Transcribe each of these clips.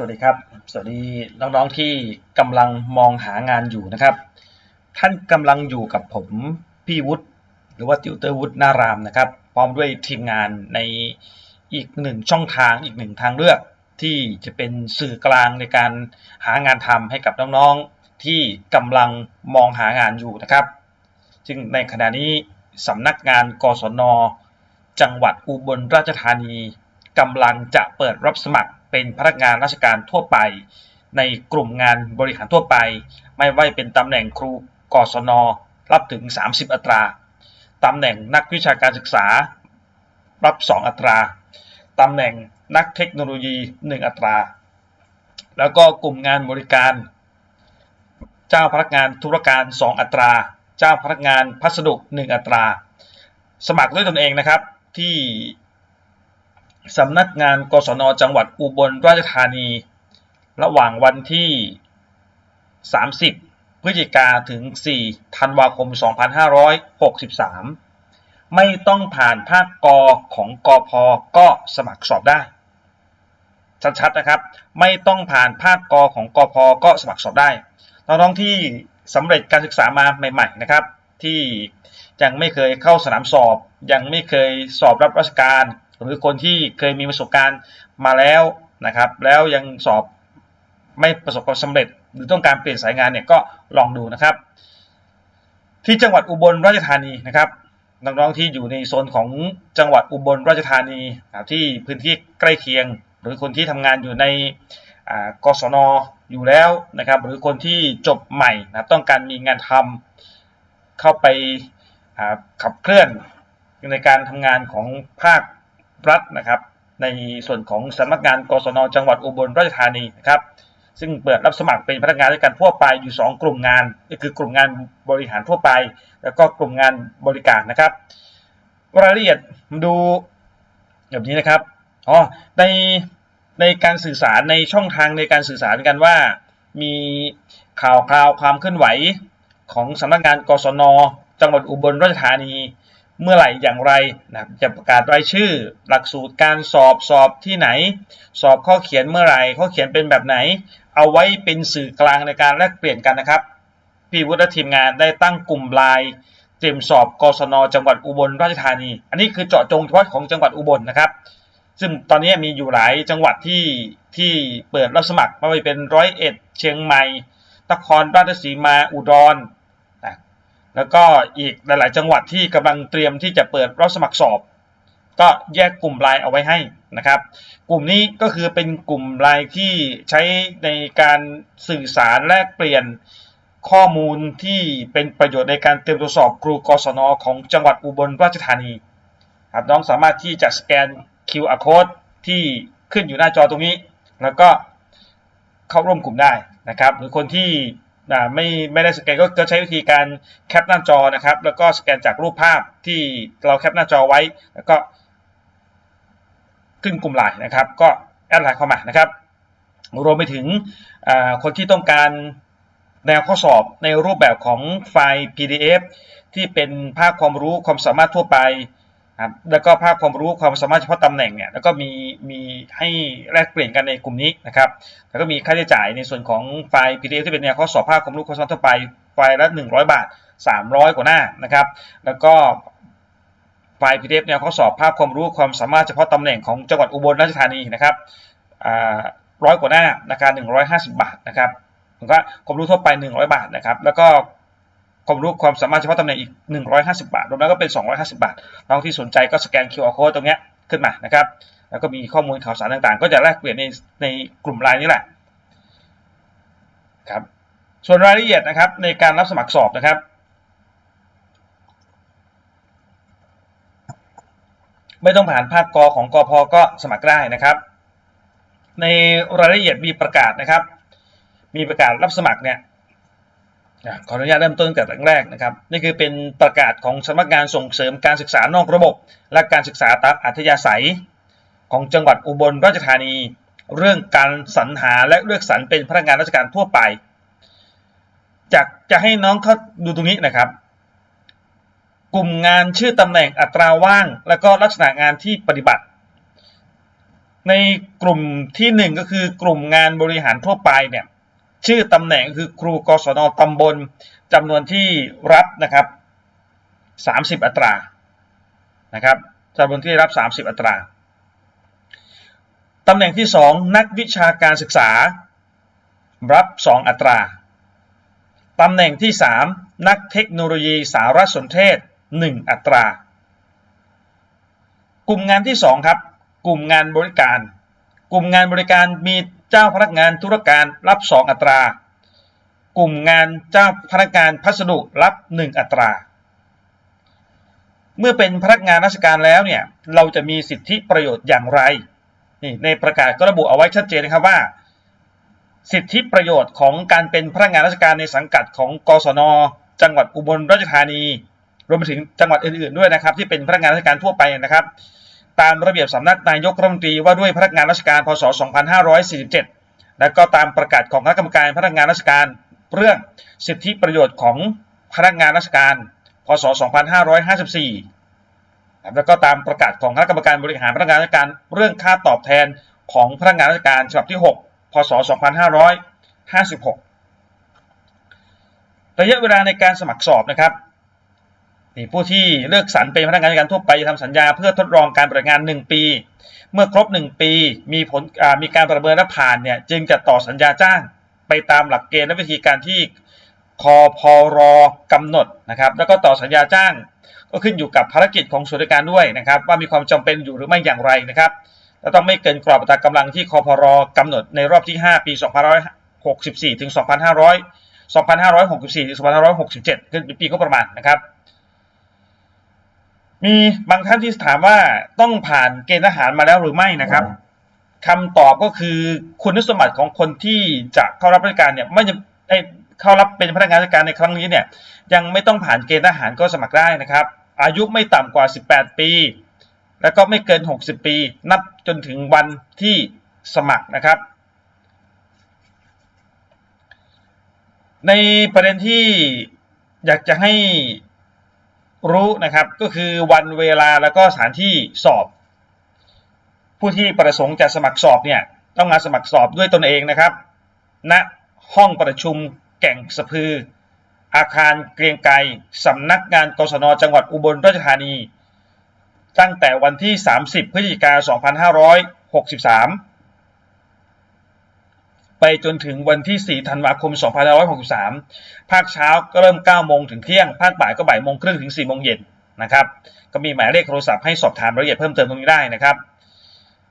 สวัสดีครับ สวัสดีน้องๆที่กำลังมองหางานอยู่นะครับ ท่านกำลังอยู่กับผมพี่วุฒิหรือว่าติวเตอร์วุฒินารามนะครับ พร้อมด้วยทีมงานในอีกหนึ่งช่องทางอีกหนึ่งทางเลือก ที่จะเป็นสื่อกลางในการหางานทำให้กับน้องๆที่กำลังมองหางานอยู่นะครับ ซึ่งในขณะนี้สำนักงานกศน จังหวัดอุบลราชธานี กำลังจะเปิดรับสมัครเป็นพนักงานราชการทั่วไป ในกลุ่มงานบริหารทั่วไป ไม่ว่าเป็นตำแหน่งครูกศน รับถึง 30 อัตราตำแหน่งนักวิชาการศึกษา รับ 2 อัตราตำแหน่งนักเทคโนโลยี 1 อัตรา แล้วก็กลุ่มงานบริการ เจ้าพนักงานธุรการ 2 อัตรา เจ้าพนักงานพัสดุ 1 อัตรา สมัครด้วยตนเองนะครับที่ สำนักงานกศนจังหวัดอุบลราชธานี ระหว่างวันที่ 30 พฤศจิกาถึง 4 ธันวาคม 2563 ไม่ต้องผ่านภาคกอของกอพก็สมัครสอบได้ ชัดๆนะครับ ไม่ต้องผ่านภาคกอของกอพก็สมัครสอบได้น้องๆที่สำเร็จการศึกษามาใหม่ ๆ นะครับ ที่ยังไม่เคยเข้าสนามสอบ ยังไม่เคยสอบรับราชการ หรือคนที่เคยมีประสบการณ์มาแล้วนะครับ แล้วยังสอบไม่ประสบความสำเร็จ หรือต้องการเปลี่ยนสายงานเนี่ยก็ลองดูนะครับ ที่จังหวัดอุบลราชธานีนะครับน้องๆที่อยู่ในโซนของจังหวัดอุบลราชธานีที่พื้นที่ใกล้เคียง หรือคนที่ทำงานอยู่ในกศนอยู่แล้วนะครับ หรือคนที่จบใหม่นะครับต้องการมีงานทำเข้าไปขับเคลื่อนในการทำงานของภาค รัฐนะครับในส่วนของสำนักงานกศนจังหวัดอุบลราชธานีนะครับซึ่งเปิดรับสมัครเป็นพนักงานราชการทั่วไปอยู่ 2 กลุ่มงานก็คือกลุ่มงานบริหารทั่วไป แล้วก็กลุ่มงานบริการนะครับรายละเอียดมาดูแบบนี้นะครับอ๋อในในการสื่อสารในช่องทางในการสื่อสารกันว่า มีข่าวคราวความเคลื่อนไหวของสำนักงานกศนจังหวัดอุบลราชธานี เมื่อไหร่อย่างไรนะครับจะประกาศรายชื่อ หลักสูตรการสอบสอบที่ไหน สอบข้อเขียนเมื่อไหร่ข้อเขียนเป็นแบบไหน เอาไว้เป็นสื่อกลางในการแลกเปลี่ยนกันนะครับพี่วุฒิและทีมงานได้ตั้งกลุ่มไลน์เตรียมสอบกศนจังหวัดอุบลราชธานี อันนี้คือเจาะจงเฉพาะของจังหวัดอุบลนะครับ ซึ่งตอนนี้มีอยู่หลายจังหวัดที่ที่เปิดรับสมัครไม่ว่าจะเป็นร้อยเอ็ดเชียงใหม่นครราชสีมาอุดร แล้วก็อีกหลาย ๆ จังหวัดที่กำลังเตรียมที่จะเปิดรับสมัครสอบ ก็แยกกลุ่มไลน์เอาไว้ให้นะครับ กลุ่มนี้ก็คือเป็นกลุ่มไลน์ที่ใช้ในการสื่อสารแลกเปลี่ยนข้อมูลที่เป็นประโยชน์ในการเตรียมตรวจสอบครูกศนของจังหวัดอุบลราชธานีครับน้องสามารถที่จะสแกน QR code ที่ขึ้นอยู่หน้าจอตรงนี้ แล้วก็เข้าร่วมกลุ่มได้นะครับ หรือคนที่ อ่าไม่ไม่ได้สแกนก็ก็ใช้วิธีการแคปหน้าจอนะครับ แล้วก็สแกนจากรูปภาพที่เราแคปหน้าจอไว้ แล้วก็ขึ้นกลุ่มไลน์นะครับ ก็แอดไลน์เข้ามานะครับ รวมไปถึงคนที่ต้องการแนวข้อสอบในรูปแบบของไฟล์ PDF ที่เป็นภาคความรู้ความสามารถทั่วไป ครับแล้วก็ภาคความรู้ความสามารถเฉพาะตำแหน่งเนี่ยแล้วก็มีมีให้แลกเปลี่ยนกันในกลุ่มนี้นะครับแล้วก็มีค่าใช้จ่ายในส่วนของไฟล์ PDF ที่เป็นแนวข้อสอบภาคความรู้ความสามารถทั่วไปไฟล์ละ 100 บาท 300 กว่าหน้านะครับ แล้วก็ไฟล์ PDF แนวข้อสอบภาคความรู้ความสามารถเฉพาะตำแหน่งของจังหวัดอุบลราชธานีนะครับร้อยกว่าหน้าราคา150 บาทนะครับแล้วก็ความรู้ทั่วไป 100 บาทนะครับ แล้วก็ ความรู้ความสามารถเฉพาะตำแหน่งอีก 150 บาท รวมแล้วก็เป็น 250 บาท น้องที่สนใจก็สแกน QR code ตรงนี้ขึ้นมานะครับ แล้วก็มีข้อมูลข่าวสารต่างๆ ก็จะแลกเปลี่ยนในในกลุ่มไลน์นี่แหละครับ ส่วนรายละเอียดนะครับในการรับสมัครสอบนะครับ ไม่ต้องผ่านภาคกอของกอพก็สมัครได้นะครับ ในรายละเอียดมีประกาศนะครับ มีประกาศรับสมัครเนี่ย ขออนุญาตเริ่มต้นตั้งแต่แรกนะครับนี่คือเป็นประกาศของสำนักงานส่งเสริมการศึกษานอกระบบ และการศึกษาตามอัธยาศัย ของจังหวัดอุบลราชธานี เรื่องการสรรหาและเลือกสรรเป็นพนักงานราชการทั่วไปจากจะให้น้องเขาดูตรงนี้นะครับ กลุ่มงานชื่อตำแหน่งอัตราว่าง และก็ลักษณะงานที่ปฏิบัติ ในกลุ่มที่หนึ่งก็คือกลุ่มงานบริหารทั่วไปเนี่ย ชื่อตำแหน่งคือครูกศนตำบลจำนวนที่รับนะครับ 30 อัตรานะครับจำนวนที่รับ 30 อัตราตำแหน่งที่ 2 นักวิชาการศึกษา รับ 2 อัตราตำแหน่งที่ 3 นักเทคโนโลยีสารสนเทศ 1 อัตรา กลุ่มงานที่ 2 ครับ กลุ่มงานบริการ กลุ่มงานบริการมี เจ้าพนักงานธุรการรับ 2 อัตรา กลุ่มงานเจ้าพนักงานพัสดุรับ 1 อัตรา เมื่อเป็นพนักงานราชการแล้วเนี่ยเราจะมีสิทธิประโยชน์อย่างไรนี่ในประกาศก็ระบุเอาไว้ชัดเจนนะครับว่า สิทธิประโยชน์ของการเป็นพนักงานราชการในสังกัดของกศน จังหวัดอุบลราชธานี รวมไปถึงจังหวัดอื่นๆด้วยนะครับ ที่เป็นพนักงานราชการทั่วไปนะครับ ตามระเบียบสำนักนายกรัฐมนตรีว่าด้วยพนักงานราชการพศ 2547 และก็ตามประกาศของคณะกรรมการพนักงานราชการเรื่องสิทธิประโยชน์ของพนักงานราชการ พศ 2554 แล้วก็ตามประกาศของคณะกรรมการบริหารพนักงานราชการเรื่องค่าตอบแทนของพนักงานราชการฉบับที่ 6 พศ 2556 ระยะเวลาในการสมัครสอบนะครับ นี่ผู้ที่เลือกสรรเป็นพนักงานการทั่วไปจะทำสัญญาเพื่อทดลองการปฏิบัติงาน 1 ปี เมื่อครบ 1 ปีมีผลมีการประเมินและผ่านเนี่ยจึงจะต่อสัญญาจ้างไปตามหลักเกณฑ์และวิธีการที่คอพอรอกำหนดนะครับ แล้วก็ต่อสัญญาจ้าง ก็ขึ้นอยู่กับภารกิจของส่วนราชการด้วยนะครับ ว่ามีความจำเป็นอยู่หรือไม่อย่างไรนะครับและต้องไม่เกินกรอบอัตรากำลังที่คอพรกำหนดในรอบที่ 5 ปี 2564 ถึง 2500 2564 ถึง 2567 คือปีก็ประมาณนะครับ มีบางท่านที่ถามว่าต้องผ่านเกณฑ์ทหารมาแล้วหรือไม่นะครับคำตอบก็คือคุณสมบัติของคนที่จะเข้ารับราชการเนี่ยไม่จะเข้ารับเป็นพนักงานราชการในครั้งนี้เนี่ย ยังไม่ต้องผ่านเกณฑ์ทหารก็สมัครได้นะครับ อายุไม่ต่ำกว่า 18 ปี แล้วก็ไม่เกิน 60 ปี นับจนถึงวันที่สมัครนะครับ ในประเด็นที่อยากจะให้ รู้นะครับก็คือวันเวลาแล้วก็สถานที่สอบ ผู้ที่ประสงค์จะสมัครสอบเนี่ยต้องมาสมัครสอบด้วยตนเองนะครับณห้องประชุมแก่งสะพือ อาคารเกรียงไกรสำนักงานกศนจังหวัดอุบลราชธานี ตั้งแต่วันที่ 30 พฤศจิกายน 2563 ไปจนถึงวันที่ 4 ธันวาคม 2563 ภาคเช้าก็เริ่ม 9 โมงถึงเที่ยง ภาคบ่ายก็บ่ายโมงครึ่งถึง 4 โมงเย็นนะครับ ก็มีหมายเลขโทรศัพท์ให้สอบถามรายละเอียดเพิ่มเติมตรงนี้ได้นะครับ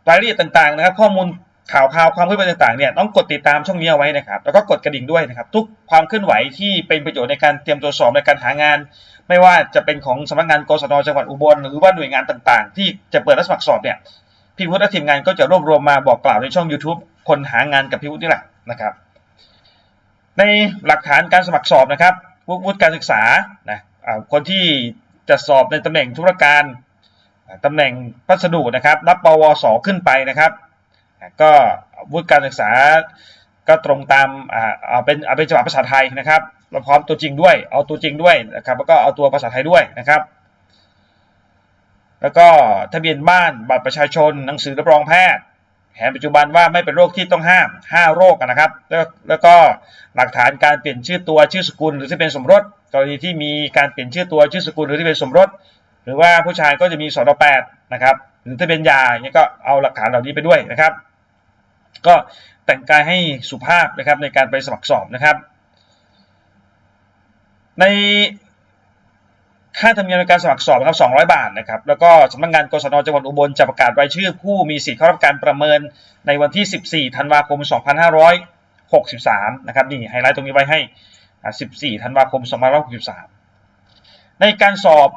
รายละเอียดต่างๆนะครับ ข้อมูลข่าวข่าวความเคลื่อนไหวต่างๆเนี่ยต้องกดติดตามช่องนี้เอาไว้นะครับ แล้วก็กดกระดิ่งด้วยนะครับ ทุกความเคลื่อนไหวที่เป็นประโยชน์ในการเตรียมตัวสอบในการหางาน ไม่ว่าจะเป็นของสำนักงานกศนจังหวัดอุบล หรือว่าหน่วยงานต่างๆ ที่จะเปิดรับสมัครสอบเนี่ยพี่วุฒิและทีมงานก็จะรวบรวมมาบอกกล่าวในช่อง YouTube คนหางานกับพี่วุฒินี่แหละนะครับ ในหลักฐานการสมัครสอบนะครับวุฒิการศึกษานะคนที่จะสอบในตำแหน่งธุรการตำแหน่งพัสดุนะครับรับปวสขึ้นไปนะครับ ก็วุฒิการศึกษาก็ตรงตามเอาเป็นเอาเป็นฉบับภาษาไทยนะครับเราพร้อมตัวจริงด้วย เอาตัวจริงด้วยนะครับ แล้วก็เอาตัวภาษาไทยด้วยนะครับ แล้วก็ทะเบียนบ้านบัตรประชาชนหนังสือรับรองแพทย์ แผนปัจจุบันว่าไม่เป็นโรคที่ต้องห้าม 5 โรคนะครับ แล้วแล้วก็หลักฐานการเปลี่ยนชื่อตัวชื่อสกุลหรือที่เป็นสมรส กรณีที่มีการเปลี่ยนชื่อตัวชื่อสกุลหรือที่เป็นสมรส หรือว่าผู้ชายก็จะมีสอแปดนะครับ หรือถ้าเป็นยาเนี่ยก็เอาหลักฐานเหล่านี้ไปด้วยนะครับ ก็แต่งกายให้สุภาพนะครับในการไปสมัครสอบนะครับ ใน ค่าธรรมเนียมในการสมัครสอบนะครับ200 บาทนะครับ แล้วก็สำนักงานกศนจังหวัดอุบลจะประกาศรายชื่อผู้มีสิทธิ์เข้ารับการประเมินในวันที่ 14 ธันวาคม 2563 นะครับ นี่ไฮไลท์ตรงนี้ไว้ให้ 14 ธันวาคม 2563 ในการสอบ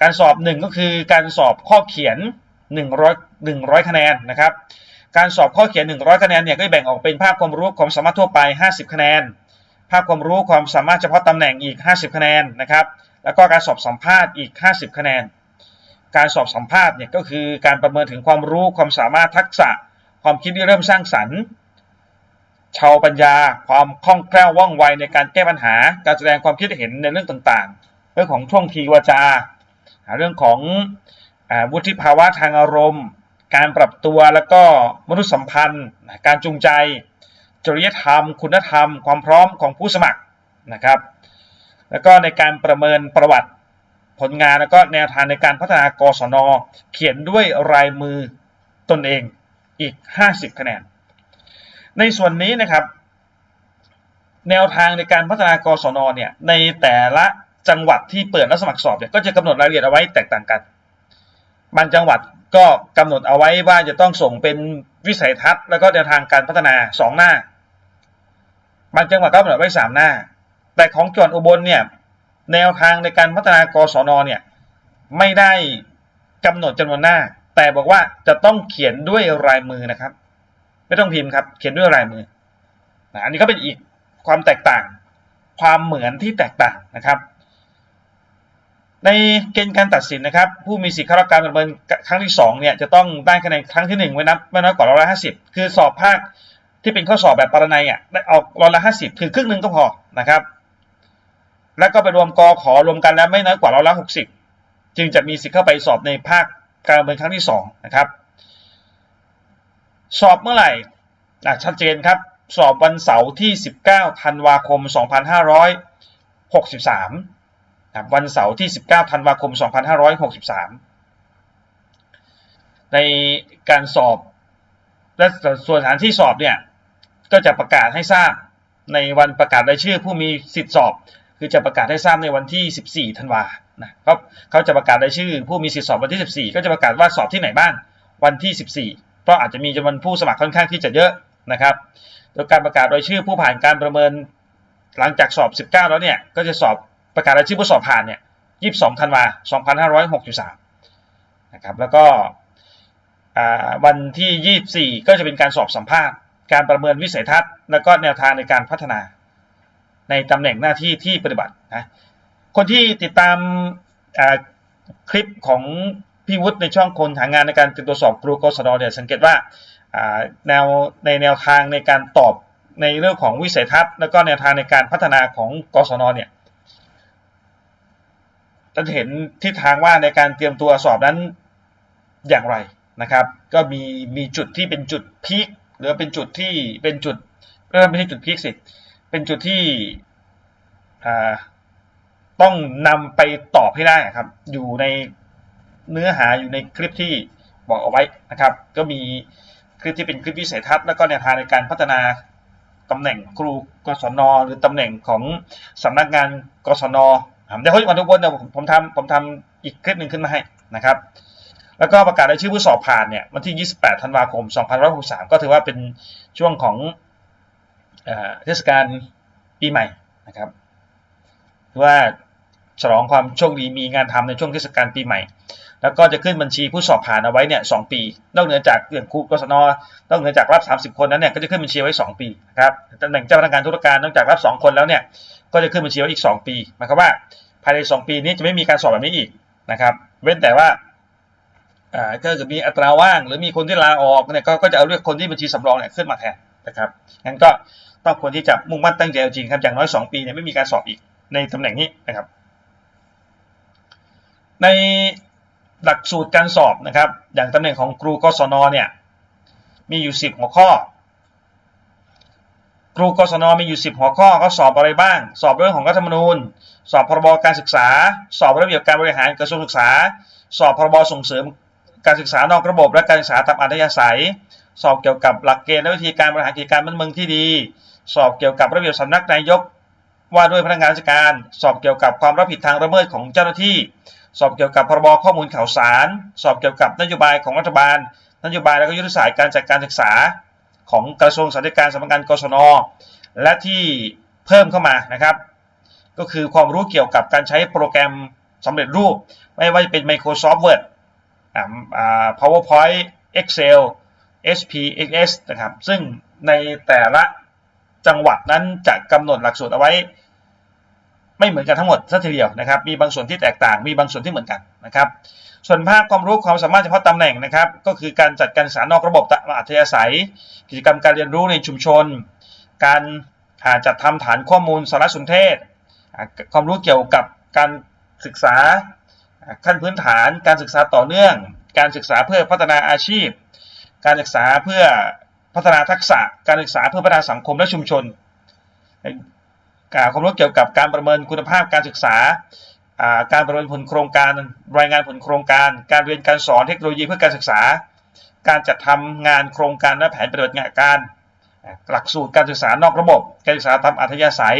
การสอบหนึ่งก็คือการสอบข้อเขียน 100 100 คะแนนนะครับ การสอบข้อเขียน 100 คะแนนเนี่ยก็แบ่งออกเป็นภาพความรู้ความสามารถทั่วไป 50 คะแนน ภาพความรู้ความสามารถเฉพาะตำแหน่งอีก 50 คะแนนนะครับ แล้วก็การสอบสัมภาษณ์อีก 50 คะแนน การสอบสัมภาษณ์เนี่ยก็คือการประเมินถึงความรู้ความสามารถทักษะ ความคิดที่เริ่มสร้างสรรค์ชาวปัญญา ความคล่องแคล่วว่องไวในการแก้ปัญหา การแสดงความคิดเห็นในเรื่องต่างๆ เรื่องของท่วงทีวาจา เรื่องของวุฒิภาวะทางอารมณ์ การปรับตัวแล้วก็มนุษยสัมพันธ์ การจูงใจ จริยธรรม คุณธรรม ความพร้อมของผู้สมัครนะครับ แล้วก็ในการประเมินประวัติผลงานแล้วก็แนวทางในการพัฒนากศน เขียนด้วยลายมือตนเองอีก 50 คะแนน ในส่วนนี้นะครับ แนวทางในการพัฒนากศนเนี่ยในแต่ละจังหวัดที่เปิดรับสมัครสอบเนี่ยก็จะกำหนดรายละเอียดเอาไว้แตกต่างกันบางจังหวัดก็กำหนดเอาไว้ว่าจะต้องส่งเป็นวิสัยทัศน์แล้วก็แนวทางการพัฒนาสองหน้า บางจังหวัดก็กำหนดไว้สามหน้า แต่ของจังหวัดอุบลเนี่ยแนวทางในการพัฒนากศนเนี่ยไม่ได้กำหนดจำนวนหน้า แต่บอกว่าจะต้องเขียนด้วยลายมือนะครับ ไม่ต้องพิมพ์ครับ เขียนด้วยลายมือนะอันนี้ก็เป็นอีกความแตกต่าง ความเหมือนที่แตกต่างนะครับ ในเกณฑ์การตัดสินนะครับ ผู้มีสิทธิ์เข้ารับการประเมินครั้งที่2เนี่ยจะต้องได้คะแนนครั้งที่ 1ไม่นับไม่น้อยกว่าร้อยห้าสิบคือสอบภาคที่เป็นข้อสอบแบบปรนัยอะได้ออกร้อยละห้าสิบคือครึ่งหนึ่งก็พอนะครับ แล้วก็ไปรวมกอขอรวมกันแล้วไม่น้อยกว่าร้อยละหกสิบจึงจะมีสิทธิ์เข้าไปสอบในภาคการเมินครั้งที่2นะครับ สอบเมื่อไหร่ชัดเจนครับ สอบวันเสาร์ที่ 19 ธันวาคม 2563นะครับวันเสาร์ที่ 19 ธันวาคม 2563 ในการสอบและส่วนสถานที่สอบเนี่ยก็จะประกาศให้ทราบในวันประกาศรายชื่อผู้มีสิทธิสอบ คือจะประกาศให้ทราบในวันที่ 14 ธันวานะครับเขาจะประกาศรายชื่อ ผู้มีสิทธิสอบวันที่ 14 ก็จะประกาศว่าสอบที่ไหนบ้างวันที่ 14 เพราะอาจจะมีจำนวนผู้สมัครค่อนข้างที่จะเยอะนะครับ โดยการประกาศรายชื่อผู้ผ่านการประเมินหลังจากสอบ 19 แล้วเนี่ยก็จะสอบประกาศรายชื่อผู้สอบผ่านเนี่ย 22 ธันวา2563 นะครับแล้วก็วันที่ 24 ก็จะเป็นการสอบสัมภาษณ์ การประเมินวิสัยทัศน์ แล้วก็แนวทางในการพัฒนา ในตำแหน่งหน้าที่ที่ปฏิบัตินะคนที่ติดตามคลิปของพี่วุฒิในช่องคนหางานในการตรวสอบครูกศนเนี่ยสังเกตว่าแนวในแนวทางในการตอบในเรื่องของวิสัยทัศน์ แล้วก็แนวทางในการพัฒนาของกศนเนี่ยจะเห็นทิศทางว่าในการเตรียมตัวสอบนั้นอย่างไรนะครับ ก็มีมีจุดที่เป็นจุดพีคหรือเป็นจุดที่เป็นจุดเริ่มไม่ใช่จุดพีคสิ เป็นจุดที่ต้องนำไปตอบให้ได้ครับ อยู่ในเนื้อหาอยู่ในคลิปที่บอกเอาไว้นะครับ ก็มีคลิปที่เป็นคลิปวิสัยทัศน์แล้วก็แนวทางในการพัฒนาตำแหน่งครูกศนหรือตำแหน่งของสำนักงานกศนเดี๋ยววันทุกวันเดี๋ยวผมทำผมทำอีกคลิปหนึ่งขึ้นมาให้นะครับ แล้วก็ประกาศรายชื่อผู้สอบผ่านเนี่ยวันที่ 28 ธันวาคม 2563 ก็ถือว่าเป็นช่วงของ เทศกาลปีใหม่นะครับว่าฉลองความโชคดีมีงานทำในช่วงเทศกาลปีใหม่ แล้วก็จะขึ้นบัญชีผู้สอบผ่านเอาไว้เนี่ยสปี นอกเหนือจากเรื่องครูกศนนอกเหนือจากรับ 30 คนนั้นเนี่ยก็จะขึ้นบัญชีไว้ 2 ปีนะครับตำแหน่งเจ้าพนักงานธุรการนอกจากรับ 2 คนแล้วเนี่ยก็จะขึ้นบัญชีไว้อีก 2 ปีหมายความว่าภายใน 2 ปีนี้จะไม่มีการสอบแบบนี้อีกนะครับ เว้นแต่ว่าอ่าก็จะมีอัตราว่าง หรือมีคนที่ลาออกเนี่ยก็จะเอาเลือกคนที่บัญชีสำรองเนี่ยขึ้นมาแทนนะครับงั้นก็ ต้องควรที่จะมุ่งมั่นตั้งใจจริงครับอย่างน้อย 2 ปีเนี่ยไม่มีการสอบอีกในตำแหน่งนี้นะครับ ในหลักสูตรการสอบนะครับ อย่างตำแหน่งของครูกศนเนี่ยมีอยู่ 10 หัวข้อ ครูกศนมีอยู่ 10 หัวข้อก็สอบอะไรบ้าง สอบเรื่องของรัฐธรรมนูญ สอบพรบการศึกษา สอบระเบียบการบริหารกระทรวงศึกษา สอบพรบส่งเสริมการศึกษานอกระบบและการศึกษาตามอัธยาศัย สอบเกี่ยวกับหลักเกณฑ์และวิธีการบริหารกิจการบ้านเมืองที่ดี สอบเกี่ยวกับระเบียบสำนักนายก ว่าด้วยพนักงานราชการ สอบเกี่ยวกับความรับผิดทางละเมิดของเจ้าหน้าที่ สอบเกี่ยวกับพรบข้อมูลข่าวสาร สอบเกี่ยวกับนโยบายของรัฐบาล นโยบายและก็ยุทธศาสตร์การจัดการศึกษา ของกระทรวงสาธารณสุขสำนักงานกศน และที่เพิ่มเข้ามานะครับ ก็คือความรู้เกี่ยวกับการใช้โปรแกรมสำเร็จรูป ไม่ว่าจะเป็น Microsoft Word PowerPoint Excel SPSS นะครับ ซึ่งในแต่ละจังหวัดนั้นจะกำหนดหลักสูตรเอาไว้ ไม่เหมือนกันทั้งหมดสัทีเดียวนะครับ มีบางส่วนที่แตกต่าง มีบางส่วนที่เหมือนกันนะครับ ส่วนภาคความรู้ความสามารถเฉพาะตำแหน่งนะครับ ก็คือการจัดการศึกษานอกระบบตามอัธยาศัย กิจกรรมการเรียนรู้ในชุมชน การจัดทำฐานข้อมูลสารสนเทศ ความรู้เกี่ยวกับการศึกษาขั้นพื้นฐาน การศึกษาต่อเนื่อง การศึกษาเพื่อพัฒนาอาชีพ การศึกษาเพื่อพัฒนาทักษะ การศึกษาเพื่อพัฒนาสังคมและชุมชนการความรู้เกี่ยวกับการประเมินคุณภาพการศึกษา การประเมินผลโครงการ รายงานผลโครงการ การเรียนการสอนเทคโนโลยีเพื่อการศึกษา การจัดทำงานโครงการและแผนปฏิบัติงานการ หลักสูตรการศึกษานอกระบบ การศึกษาตามอัธยาศัย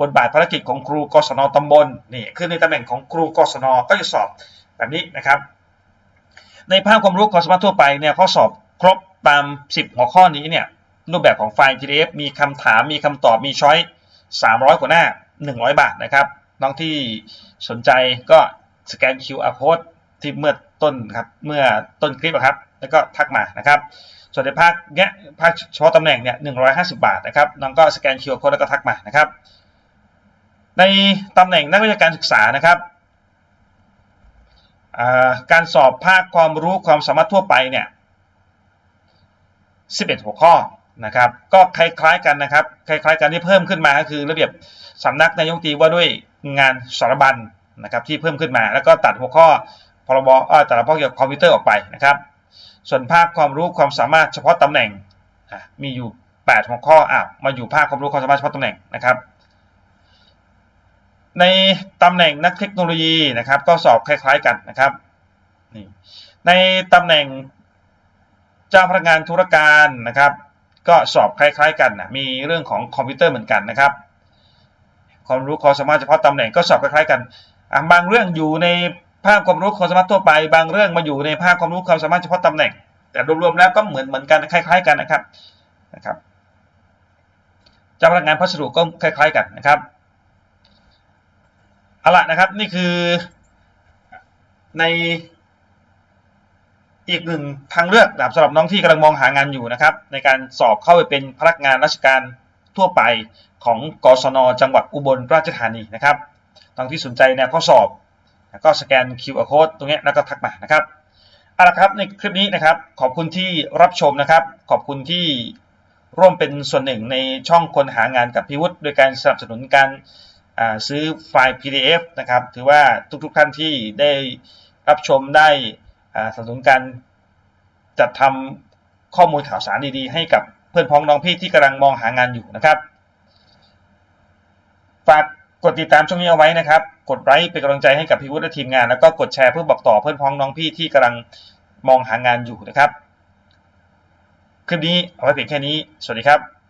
บทบาทภารกิจของครูกศนตำบลนี่คือในตำแหน่งของครูกศนก็จะสอบแบบนี้นะครับ ในภาคความรู้ความสามารถทั่วไปเนี่ยข้อสอบ ครบตาม 10 หัวข้อนี้เนี่ยรูปแบบของไฟล์ PDF มีคำถามมีคำตอบมีช้อย300 กว่าหน้า 100 บาทนะครับน้องที่สนใจก็สแกน QR code ที่เมื่อต้นครับเมื่อต้นคลิปอะครับ แล้วก็ทักมานะครับ ส่วนในภาคเนี้ยภาคเฉพาะตำแหน่งเนี่ย150 บาทนะครับน้องก็สแกน QR code แล้วก็ทักมานะครับ ในตำแหน่งนักวิชาการศึกษานะครับการสอบภาคความรู้ความสามารถทั่วไปเนี่ย 11 หัวข้อนะครับ ก็คล้ายๆกันนะครับ คล้ายๆกันที่เพิ่มขึ้นมาก็คือระเบียบสำนักนายกตีว่าด้วยงานสารบัญนะครับที่เพิ่มขึ้นมา แล้วก็ตัดหัวข้อพรบเอ่อแต่ละพวกเกี่ยวกับคอมพิวเตอร์ออกไปนะครับ ส่วนภาคความรู้ความสามารถเฉพาะตำแหน่งมีอยู่ 8 หัวข้ออะมาอยู่ภาคความรู้ความสามารถเฉพาะตำแหน่งนะครับในตำแหน่งนักเทคโนโลยีนะครับ ก็สอบคล้าย ๆกันนะครับนี่ในตำแหน่ง เจ้าพนักงานธุรการนะครับ ก็สอบคล้าย ๆ กันนะมีเรื่องของคอมพิวเตอร์เหมือนกันนะครับ ความรู้ความสามารถเฉพาะตำแหน่งก็สอบคล้ายๆกันบางเรื่องอยู่ในภาคความรู้ความสามารถทั่วไป บางเรื่องมาอยู่ในภาคความรู้ความสามารถเฉพาะตำแหน่ง แต่รวมๆแล้วก็เหมือนเหมือนกันคล้าย ๆ กันนะครับนะครับเจ้าพนักงานพัสดุก็คล้าย ๆ กันนะครับเอาละนะครับนี่คือใน อีกหนึ่งทางเลือกสำหรับน้องที่กำลังมองหางานอยู่นะครับ ในการสอบเข้าไปเป็นพนักงานราชการทั่วไปของกศน จังหวัดอุบลราชธานีนะครับน้องที่สนใจแนวข้อสอบก็สแกน QR code ตรงนี้แล้วก็ทักมานะครับเอาละครับในคลิปนี้นะครับ ขอบคุณที่รับชมนะครับ ขอบคุณที่ร่วมเป็นส่วนหนึ่งในช่องคนหางานกับพิวุฒิโดยการสนับสนุนการซื้อไฟล์ PDF นะครับ ถือว่าทุกๆท่านที่ได้รับชมได้ สนับสนุนการจัดทำข้อมูลข่าวสารดีๆ ให้กับเพื่อนพ้องน้องพี่ที่กำลังมองหางานอยู่นะครับ ฝากกดติดตามช่องนี้เอาไว้นะครับ กดไลค์เป็นกำลังใจให้กับพี่วุฒิและทีมงาน แล้วก็กดแชร์เพื่อบอกต่อเพื่อนพ้องน้องพี่ที่กำลังมองหางานอยู่นะครับ คลิปนี้เอาไว้เพียงแค่นี้ สวัสดีครับ